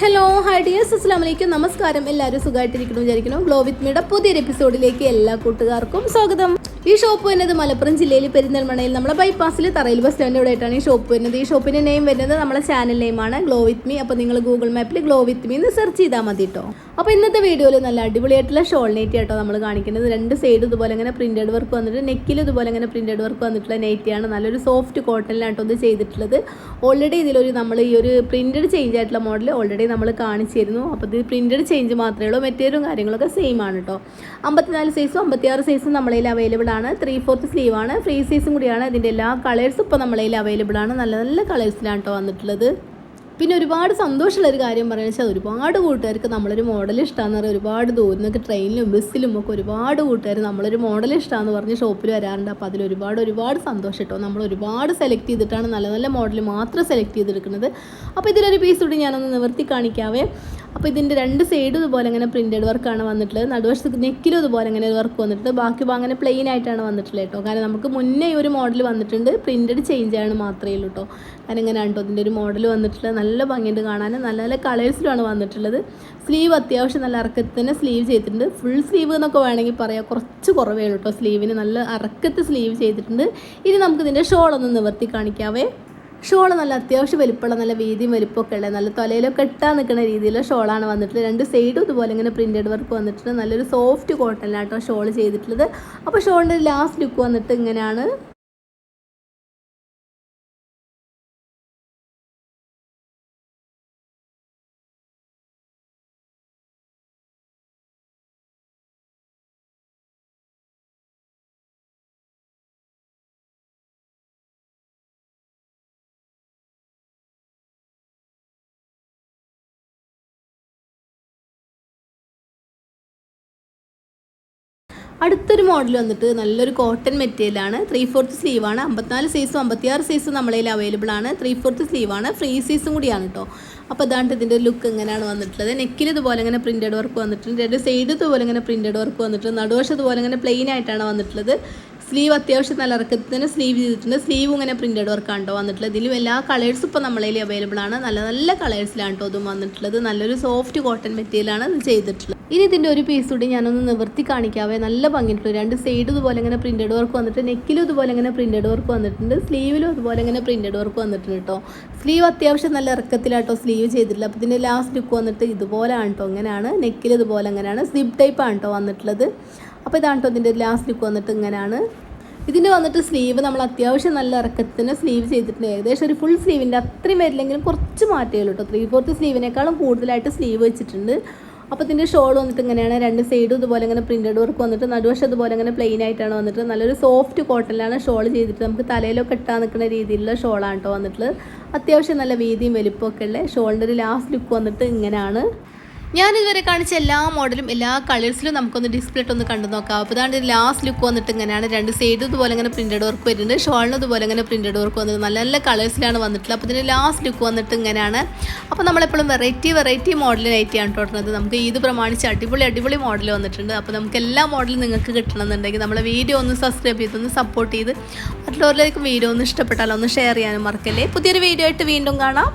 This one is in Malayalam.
ഹലോ ഹൈ ഡിയേഴ്സ് അസ്സാം വലൈക്കും നമസ്കാരം എല്ലാവരും സുഖമായിട്ടിരിക്കണം വിചാരിക്കണം ഗ്ലോ വിത്ത് പുതിയൊരു എപ്പിസോഡിലേക്ക് എല്ലാ കൂട്ടുകാർക്കും സ്വാഗതം. ഈ ഷോപ്പ് വരുന്നത് മലപ്പുറം ജില്ലയിൽ പെരിന്തൽമണ്ണയിൽ നമ്മളെ ബൈപ്പാസിൽ തറയിൽ ബസ് സ്റ്റാൻഡിന്റെ ആയിട്ടാണ് ഈ ഷോപ്പ് വരുന്നത്. ഈ ഷോപ്പിന്റെ നെയിം വരുന്നത് നമ്മുടെ ചാനൽ നെയിമാണ് ഗ്ലോ വിത്ത് മീ അപ്പോൾ നിങ്ങൾ ഗൂഗിൾ മാപ്പിൽ ഗ്ലോ വിത്ത് മീ എന്ന് സെർച്ച് ചെയ്താൽ മതി കേട്ടോ അപ്പോൾ ഇന്നത്തെ വീഡിയോയിൽ നല്ല അടിപൊളിയായിട്ടുള്ള ഷോൾ നെറ്റ് ആട്ടോ നമ്മൾ കാണിക്കുന്നത്. രണ്ട് സൈഡ് ഇതുപോലെ ഇങ്ങനെ പ്രിന്റഡ് വർക്ക് വന്നിട്ട് നെക്കിൽ ഇതുപോലെ ഇങ്ങനെ പ്രിന്റഡ് വർക്ക് വന്നിട്ടുള്ള നെറ്റിയാണ് നല്ലൊരു സോഫ്റ്റ് കോട്ടണിലാട്ടോ ഇത് ചെയ്തിട്ടുള്ളത്. ഓൾറെഡി ഇതിലൊരു നമ്മൾ ഈ ഒരു പ്രിന്റഡ് ചേഞ്ച് ആയിട്ടുള്ള മോഡൽ ഓൾറെഡി നമ്മൾ കാണിച്ചിരുന്നു അപ്പോൾ ഇത് പ്രിന്റഡ് ചേഞ്ച് മാത്രമേ ഉള്ളൂ. മെറ്റീരിയലും കാര്യങ്ങളൊക്കെ സെയിം ആണ് കേട്ടോ അമ്പത്തിനാല് സൈസും അമ്പത്തിയാറ് സൈസും നമ്മളതിൽ അവൈലബിൾ ആണ് ത്രീ ഫോർത്ത് ആണ്. ഫ്രീ സൈസും കൂടിയാണ്. ഇതിന്റെ എല്ലാ കളേഴ്സും ഇപ്പോൾ നമ്മളതിൽ അവൈലബിൾ ആണ്. നല്ല നല്ല കളേഴ്സിലാണ് കേട്ടോ വന്നിട്ടുള്ളത്. പിന്നെ ഒരുപാട് സന്തോഷമുള്ള ഒരു കാര്യം പറയുന്നത് വെച്ചാൽ ഒരുപാട് കൂട്ടുകാർക്ക് നമ്മളൊരു മോഡൽ ഇഷ്ടമാണെന്ന് പറയാം ഒരുപാട് ദൂരം നിന്നൊക്കെ ട്രെയിനിലും ബസ്സിലും ഒക്കെ ഒരുപാട് കൂട്ടുകാർ നമ്മളൊരു മോഡൽ ഇഷ്ടമാണെന്ന് പറഞ്ഞ് ഷോപ്പിൽ വരാറുണ്ട്. അപ്പോൾ അതിൽ ഒരുപാട് ഒരുപാട് സന്തോഷം കേട്ടോ നമ്മൾ ഒരുപാട് സെലക്ട് ചെയ്തിട്ടാണ് നല്ല നല്ല മോഡൽ മാത്രം സെലക്ട് ചെയ്തെടുക്കുന്നത്. അപ്പോൾ ഇതിലൊരു പീസ് കൂടി ഞാനൊന്ന് നിവർത്തി കാണിക്കാവേ. അപ്പോൾ ഇതിന്റെ രണ്ട് സൈഡും ഇതുപോലെ ഇങ്ങനെ പ്രിന്റഡ് വർക്കാണ് വന്നിട്ടുള്ളത്. നടുവശത്ത് നെക്കിലും ഇതുപോലെ ഇങ്ങനെ ഒരു വർക്ക് വന്നിട്ടുണ്ട്. ബാക്കി അങ്ങനെ പ്ലെയിൻ ആയിട്ടാണ് വന്നിട്ടുള്ളത് കേട്ടോ. കാരണം നമുക്ക് മുന്നേ ഒരു മോഡൽ വന്നിട്ടുണ്ട്. പ്രിന്റഡ് ചേഞ്ച് ആണ് മാത്രമേ ഉള്ളൂ കേട്ടോ. കാരണം ഇങ്ങനെയാണ് കേട്ടോ ഇതിന്റെ ഒരു മോഡൽ വന്നിട്ടുള്ളത്. നല്ല ഭംഗിയുണ്ട് കാണാൻ. നല്ല നല്ല കളേഴ്സിലാണ് വന്നിട്ടുള്ളത്. സ്ലീവ് അത്യാവശ്യം നല്ല ഇറക്കത്തിൽ തന്നെ സ്ലീവ് ചെയ്തിട്ടുണ്ട്. ഫുൾ സ്ലീവ് എന്നൊക്കെ വേണമെങ്കിൽ പറയാം. കുറച്ച് കുറവേ ഉള്ളൂ കേട്ടോ സ്ലീവിന് നല്ല ഇറക്കത്ത് സ്ലീവ് ചെയ്തിട്ടുണ്ട്. ഇനി നമുക്ക് ഇതിന്റെ ഷോളൊന്ന് നിവർത്തി കാണിക്കാവേ. ഷോൾ നല്ല അത്യാവശ്യം വലിപ്പമുള്ള നല്ല വീതിയും വലിപ്പമൊക്കെ ഉള്ള നല്ല തലയിലൊക്കെ ഇട്ടാൻ നിൽക്കുന്ന രീതിയിലുള്ള ഷോളാണ് വന്നിട്ടുള്ളത്. രണ്ട് സൈഡും ഇതുപോലെ ഇങ്ങനെ പ്രിന്റഡ് വർക്ക് വന്നിട്ടുണ്ട്. നല്ലൊരു സോഫ്റ്റ് കോട്ടണിലാട്ടോ ഷോൾ ചെയ്തിട്ടുള്ളത്. അപ്പോൾ ഷോളിന്റെ ലാസ്റ്റ് ലുക്ക് വന്നിട്ട് ഇങ്ങനെയാണ്. അടുത്തൊരു മോഡൽ വന്നിട്ട് നല്ലൊരു കോട്ടൺ മെറ്റീരിയലാണ് ത്രീ ഫോർത്ത് സ്ലീവാണ് അമ്പത്തിനാല് സൈസും അമ്പത്തിയാറ് സൈസും നമ്മളതിൽ അവൈലബിൾ ആണ്. ത്രീ ഫോർത്ത് സ്ലീവാണ് ഫ്രീ സൈസും കൂടിയാണ് കേട്ടോ അപ്പോൾ അതാണ് ഇതിന്റെ ലുക്ക് എങ്ങനെയാണ് വന്നിട്ടുള്ളത്? നെക്കിൽ ഇതുപോലെ ഇങ്ങനെ പ്രിന്റഡ് വർക്ക് വന്നിട്ടുണ്ട്. രണ്ട് സൈഡ് ഇതുപോലെ ഇങ്ങനെ പ്രിന്റഡ് വർക്ക് വന്നിട്ടുണ്ട്. നടുവശം ഇതുപോലെ ഇങ്ങനെ പ്ലെയിൻ ആയിട്ടാണ് വന്നിട്ടുള്ളത്. സ്ലീവ് അത്യാവശ്യം നല്ല ഇറക്കത്തിന് സ്ലീവ് ചെയ്തിട്ടുണ്ട്. സ്ലീവ് ഇങ്ങനെ പ്രിന്റഡ് വർക്കാണ് കേട്ടോ വന്നിട്ടുള്ളത്. ഇതിലും എല്ലാ കളേഴ്സും ഇപ്പോൾ നമ്മളതിൽ അവൈലബിൾ ആണ്. നല്ല നല്ല കളേഴ്സിലാണ് കേട്ടോ അതും വന്നിട്ടുള്ളത്. നല്ലൊരു സോഫ്റ്റ് കോട്ടൺ മെറ്റീരിയലാണ് ഇത് ചെയ്തിട്ടുള്ളത്. ഇനി ഇതിന്റെ ഒരു പീസ് കൂടി ഞാനൊന്ന് നിവർത്തി കാണിക്കാവേ. നല്ല ഭംഗിയിട്ടുള്ളൂ രണ്ട് സൈഡ് ഇതുപോലെ ഇങ്ങനെ പ്രിന്റഡ് വർക്ക് വന്നിട്ട് നെക്കിലും ഇതുപോലെ ഇങ്ങനെ പ്രിന്റഡ് വർക്ക് വന്നിട്ടുണ്ട്. സ്ലീവിലും അതുപോലെ ഇങ്ങനെ പ്രിന്റഡ് വർക്ക് വന്നിട്ടുണ്ട് കേട്ടോ സ്ലീവ് അത്യാവശ്യം നല്ല ഇറക്കത്തിലാട്ടോ സ്ലീവ് ചെയ്തിട്ടില്ല അപ്പോൾ ഇതിന്റെ ലാസ്റ്റ് ലുക്ക് വന്നിട്ട് ഇതുപോലെയാണ് കേട്ടോ ഇങ്ങനെയാണ്. നെക്കിൽ ഇതുപോലെ സ്ലിപ്പ് ടൈപ്പ് ആണ് കേട്ടോ വന്നിട്ടുള്ളത്. അപ്പോൾ ഇതാണ് കേട്ടോ ഇതിന്റെ ലാസ്റ്റ് ലുക്ക് വന്നിട്ട് ഇങ്ങനെയാണ് ഇതിന്റെ വന്നിട്ട് സ്ലീവ് നമ്മൾ അത്യാവശ്യം നല്ല ഇറക്കത്തിന് സ്ലീവ് ചെയ്തിട്ടുണ്ട്. ഏകദേശം ഒരു ഫുൾ സ്ലീവിന്റെ അത്രയും വരില്ലെങ്കിലും കുറച്ച് മാറ്റേ ഉള്ളൂ കേട്ടോ ത്രീ ഫോർത്ത് സ്ലീവിനേക്കാളും കൂടുതലായിട്ട് സ്ലീവ് വെച്ചിട്ടുണ്ട്. അപ്പോൾ ഇതിന്റെ ഷോൾ വന്നിട്ട് ഇങ്ങനെയാണ്. രണ്ട് സൈഡും ഇതുപോലെ ഇങ്ങനെ പ്രിന്റഡ് വർക്ക് വന്നിട്ട് നടുവശം ഇതുപോലെ ഇങ്ങനെ പ്ലെയിൻ ആയിട്ടാണ് വന്നിട്ട് നല്ലൊരു സോഫ്റ്റ് കോട്ടണിലാണ് ഷോൾ ചെയ്തിട്ട് നമുക്ക് തലയിലൊക്കെ ഇട്ടാൻ നിൽക്കുന്ന രീതിയിലുള്ള ഷോളാണ് കേട്ടോ വന്നിട്ടുള്ളത്. അത്യാവശ്യം നല്ല വീതിയും വലിപ്പമൊക്കെ ഉള്ള ഷോളിന്റെ ഒരു ലാസ്റ്റ് ലുക്ക് വന്നിട്ട് ഇങ്ങനെയാണ് ഞാൻ ഇതുവരെ കാണിച്ച എല്ലാ മോഡലും എല്ലാ കളേഴ്സിലും നമുക്കൊന്ന് ഡിസ്പ്ലേ ഒന്ന് കണ്ടു നോക്കാം. അപ്പോൾ അതാണ് ലാസ്റ്റ് ലുക്ക് വന്നിട്ട് ഇങ്ങനെയാണ് രണ്ട് സൈഡ് ഇതുപോലെ ഇങ്ങനെ പ്രിന്റഡ് വർക്ക് വരുന്നുണ്ട്. ഷോളിന് ഇതുപോലെ ഇങ്ങനെ പ്രിന്റഡ് വർക്ക് വന്നിട്ട് നല്ല നല്ല കളേഴ്സിലാണ് വന്നിട്ടുള്ളത്. അപ്പോൾ ഇതിന്റെ ലാസ്റ്റ് ലുക്ക് വന്നിട്ട് ഇങ്ങനെയാണ്. അപ്പോൾ നമ്മളെപ്പോഴും വെറൈറ്റി വെറൈറ്റി മോഡലിനായിട്ടാണ് തോട്ടുന്നത് നമുക്ക് ഇത് പ്രമാണിച്ച് അടിപൊളി അടിപൊളി മോഡൽ വന്നിട്ടുണ്ട്. അപ്പോൾ നമുക്ക് എല്ലാ മോഡലും നിങ്ങൾക്ക് കിട്ടണമെന്നുണ്ടെങ്കിൽ നമ്മളെ വീഡിയോ ഒന്ന് സബ്സ്ക്രൈബ് ചെയ്തൊന്ന് സപ്പോർട്ട് ചെയ്ത് മറ്റുള്ളവരിലേക്കും വീഡിയോ ഒന്ന് ഇഷ്ടപ്പെട്ടാലോ ഒന്ന് ഷെയർ ചെയ്യാനും മറക്കല്ലേ. പുതിയൊരു വീഡിയോ ആയിട്ട് വീണ്ടും കാണാം.